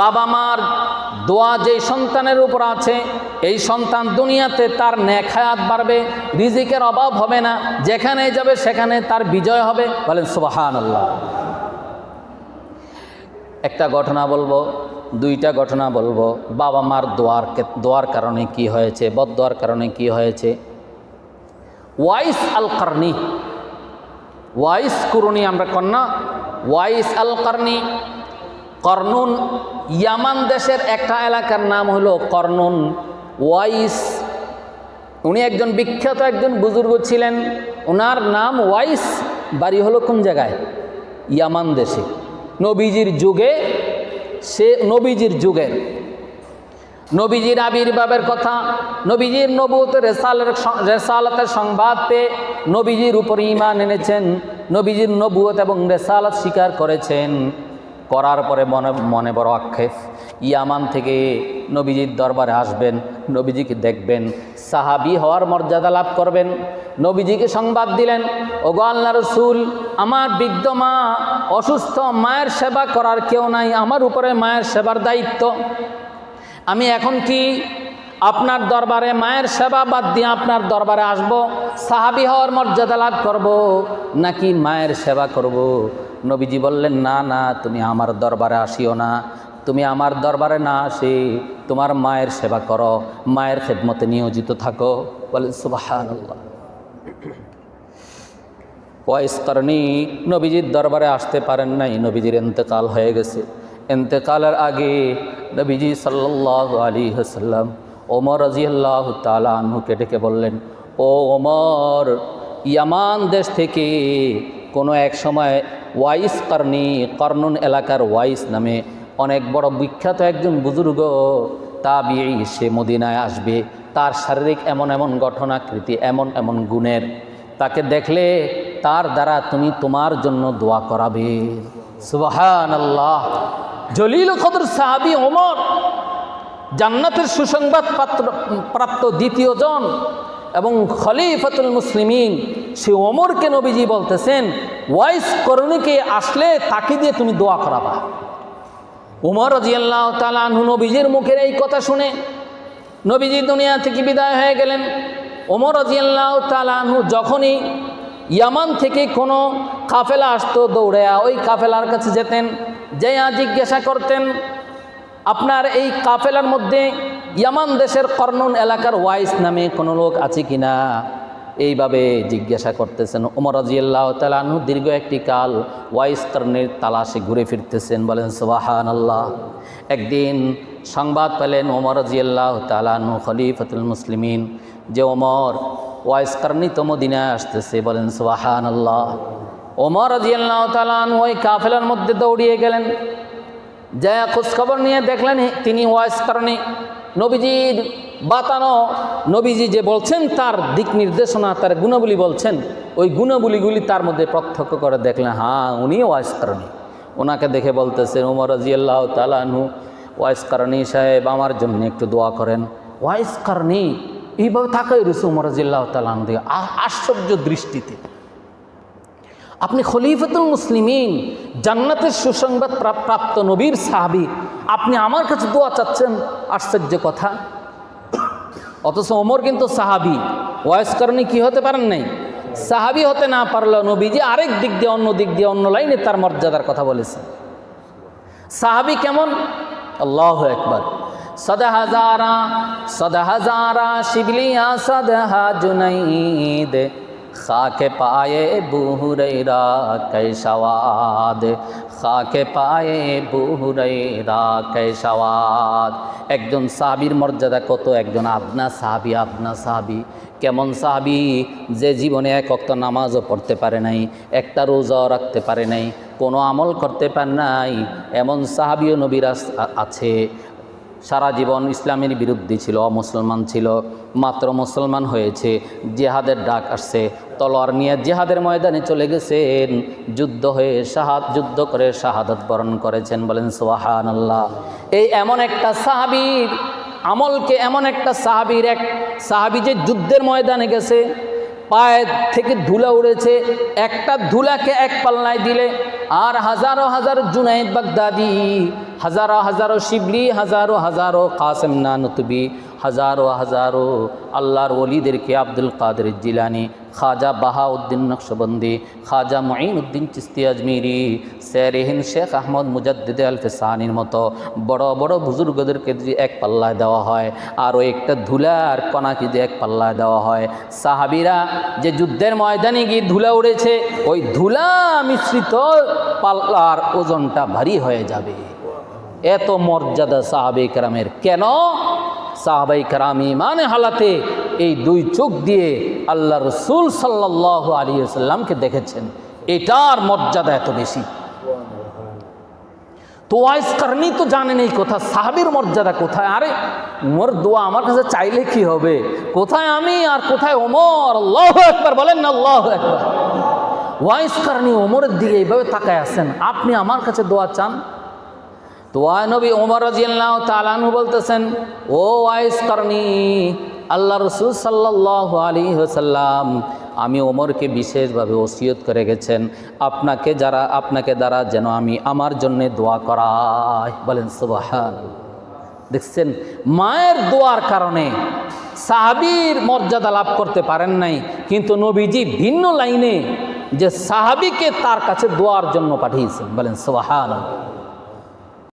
বাবা মার দোয়া যেই সন্তানের উপর আছে, এই সন্তান দুনিয়াতে তার নেখায়াত বাড়বে, রিজিকের অভাব হবে না যেখানে যাবে সেখানে তার বিজয় হবে। বলেন সুবাহান আল্লাহ একটা ঘটনা বলব, দুইটা ঘটনা বলব। বাবা মার দোয়ার দোয়ার কারণে কি হয়েছে বদোয়ার কারণে কি হয়েছে? ওয়াইস আল কারনি ওয়াইস কুরুনি আমরা কন্যা, ওয়াইস আল কারনি কর্নুন ইয়ামান দেশের একটা এলাকার নাম হলো কর্নুন ওয়াইস। উনি একজন বিখ্যাত একজন বুজুর্গ ছিলেন। ওনার নাম ওয়াইস, বাড়ি হলো কোন জায়গায়? ইয়ামান দেশে। নবীজির যুগে, সে নবীজির যুগের নবীজির আবির্ভাবের কথা, নবীজির নবুত রেসালের রেসালতের সংবাদ পেয়ে নবীজির উপর ইমান এনেছেন, নবীজির নবুয়ত এবং রেসালত স্বীকার করেছেন। করার পরে মনে মনে বড় আক্ষেপ। ইয়ামান থেকে নবীজির দরবারে আসবেন, নবীজিকে দেখবেন, সাহাবি হওয়ার মর্যাদা লাভ করবেন। নবীজিকে সংবাদ দিলেন, ওগো আল্লাহ রসুল, আমার বৃদ্ধ মা অসুস্থ, মায়ের সেবা করার কেউ নাই, আমার উপরে মায়ের সেবার দায়িত্ব। আমি এখন কি আপনার দরবারে মায়ের সেবা বাদ দিয়ে আপনার দরবারে আসব? সাহাবি হওয়ার মর্যাদা লাভ করব নাকি মায়ের সেবা করব? নবীজি বললেন, না না, তুমি আমার দরবারে আসিও না। তুমি আমার দরবারে না আসে, তোমার মায়ের সেবা করো, মায়ের খেদমতে নিয়োজিত থাকো। বলে সুবাহ ওয়াইস করনি নবীজির দরবারে আসতে পারেন নাই, নবীজির এন্তেকাল হয়ে গেছে। এন্তেকালের আগে নবীজি সাল্লাহ আলী হাসাল্লাম ওমর রাজিয়াল্লাহ তালাহুকে ডেকে বললেন, ও ওমর, ইয়ামান দেশ থেকে কোনো এক সময় ওয়াইস করনি কর্নুন এলাকার ওয়াইস নামে অনেক বড় বিখ্যাত একজন বুজুর্গ তাবি সে মদিনায় আসবে। তার শারীরিক এমন এমন গঠনাকৃতি এমন এমন গুণের। তাকে দেখলে তার দ্বারা তুমি তোমার জন্য দোয়া করাবে। সুবাহান আল্লাহ জলিল কদর সাহাবি ওমর, জান্নাতের সুসংবাদ প্রাপ্ত দ্বিতীয় জন এবং খলিফাতুল মুসলিমিন সে ওমরকে নবীজি বলতেছেন, ওয়াইস করণীকে আসলে তাকে দিয়ে তুমি দোয়া করাবা। উমর রাজিয়াল্লাহ তালাহু নবীজির মুখের এই কথা শুনে নবীজি দুনিয়া থেকে বিদায় হয়ে গেলেন। ওমর রাজিয়াল্লাহ তালাহু যখনই ইয়ামান থেকে কোনো কাফেলা আসতো দৌড়েয়া ওই কাফেলার কাছে যেতেন, যেয়া জিজ্ঞাসা করতেন, আপনার এই কাফেলার মধ্যে ইয়ামান দেশের কর্নুন এলাকার ওয়াইস নামে কোনো লোক আছে কিনা? এইভাবে জিজ্ঞাসা করতেছেন। ওমর রাজিয়াল্লাহ তালাহু দীর্ঘ একটি কাল ওয়াইস কর্ণের তালাশে ঘুরে ফিরতেছেন, বলেন সুবাহান আল্লাহ একদিন সংবাদ পেলেন ওমর রাজিয়াল্লাহ তালাহু খলিফাতুল মুসলিমিন, যে ওমর ওয়াইস কর্ণী তো মদিনায় আসতেছে, বলেন সুবাহান আল্লাহ ওমর রাজিয়াল্লাহ তালাহু ওই কাফেলার মধ্যে দৌড়িয়ে গেলেন। যা খোঁজখবর নিয়ে দেখলেন তিনি ওয়াইস কারণে নবীজির বাতানো নবীজি যে বলছেন, তার দিক নির্দেশনা, তার গুণাবলী বলছেন, ওই গুণাবলীগুলি তার মধ্যে প্রত্যক্ষ করে দেখলেন হ্যাঁ উনি ওয়াইস কারণী ওনাকে দেখে বলতেছেন, উমর রাজিয়াল্লাহ তালানহু ওয়াইস কারণী সাহেব, আমার জন্য একটু দোয়া করেন। ওয়াইস কারণী এইভাবে থাকাই রয়েছে উমর রাজিয়াল্লাহ তালানহু দিয়ে আশ্চর্য দৃষ্টিতে। আপনি খলিফাতুল মুসলিমিন, জান্নাতের সুসংবাদ প্রা- প্রাপ্ত নবীর সাহাবি, আপনি আমার কাছে দোয়া চাচ্ছেন? আশ্চর্য কথা। অথচ ওমর কিন্তু সাহাবি। কারণে কি হতে পারেন নাই? সাহাবি হতে না পারল নবীজি আরেক দিক দিয়ে, অন্য দিক দিয়ে, অন্য লাইনে তার মর্যাদার কথা বলেছে। সাহাবি কেমন? আল্লাহ একবার সদা হাজারা সদা হাজারা শিবলিয়া, সদহা জুনাইদ, খাকে পায়ে বুহুরেরা কৈশাওয়াদ খাকে পায়ে বুহুরেরা কৈশাওয়াদ একজন সাহাবির মর্যাদা কত? একজন আপনা সাহাবি আপনা সাহাবি। কেমন সাহাবি? যে জীবনে এক অক্ত নামাজও পড়তে পারে নাই, একটা রোজাও রাখতে পারে নাই, কোনো আমল করতে পারে নাই। এমন সাহাবিও নবীরা আছে। সারা জীবন ইসলামের বিরুদ্ধে ছিল, অমুসলমান ছিল, মাত্র মুসলমান হয়েছে, জেহাদের ডাক আসছে তলোয়ার নিয়ে জেহাদের ময়দানে চলে গেছেন। যুদ্ধ হয়ে শাহাদ যুদ্ধ করে শাহাদত বরণ করেছেন বলেন সোহান আল্লাহ এই এমন একটা সাহাবির আমলকে এমন একটা সাহাবির এক সাহাবি যে যুদ্ধের ময়দানে গেছে পায়ের থেকে ধুলা উড়েছে, একটা ধুলাকে এক পাল্লায় দিলে, আর হাজারো হাজার জুনাইদ বাগদাদি হাজারো হাজারো শিবলি, হাজারো হাজারো কাসেম নানতবি হাজারো হাজারো আল্লাহর ওলিদেরকে আব্দুল কাদের জিলানি, খাজা বাহাউদ্দিন নকশবন্দি, খাজা মঈন উদ্দিন চিস্তি আজমিরি শেরহিন শেখ আহমদ মুজাদ্দিদ আল ফেসানির মতো বড় বড় বুজুর্গদেরকে যদি এক পাল্লায় দেওয়া হয়, আরও একটা ধুলার কণাকে যে এক পাল্লায় দেওয়া হয়, সাহাবিরা যে যুদ্ধের ময়দানে গিয়ে ধুলা উড়েছে, ওই ধুলা মিশ্রিত পাল্লার ওজনটা ভারী হয়ে যাবে। এত মর্যাদা সাহাবে কারামের কেন? সাহাবাই কারাম ইমানে হালাতে এই দুই চোখ দিয়ে আল্লাহ রসুল সাল্লাহ আলী সাল্লামকে দেখেছেন। এটার মর্যাদা এত বেশি। তো ওয়াইস কারণই তো জানেন এই কথা, সাহাবির মর্যাদা কোথায়? আরে, উমর দোয়া আমার কাছে চাইলে কি হবে? কোথায় আমি আর কোথায় ওমর? আল্লাহ একবার বলেন না আল্লাহ একবার ওয়াইস কারণী ওমরের দিকে এইভাবে তাকায় আছেন। আপনি আমার কাছে দোয়া চান? তো নবী ওমর রাজিয়াল্লাহ তালানু বলতেছেন, ও ওয়াইস কারণী আল্লাহ রসুল সাল্লাহ আলী সাল্লাম আমি ওমরকে বিশেষভাবে ওসিয়ত করে গেছেন। আপনাকে যারা, আপনাকে দ্বারা যেন আমি আমার জন্যে দোয়া করাই। বলেন সুবাহান দেখছেন, মায়ের দোয়ার কারণে সাহাবির মর্যাদা লাভ করতে পারেন নাই, কিন্তু নবীজি ভিন্ন লাইনে যে সাহাবিকে তার কাছে দোয়ার জন্য পাঠিয়েছেন। বলেন সোহান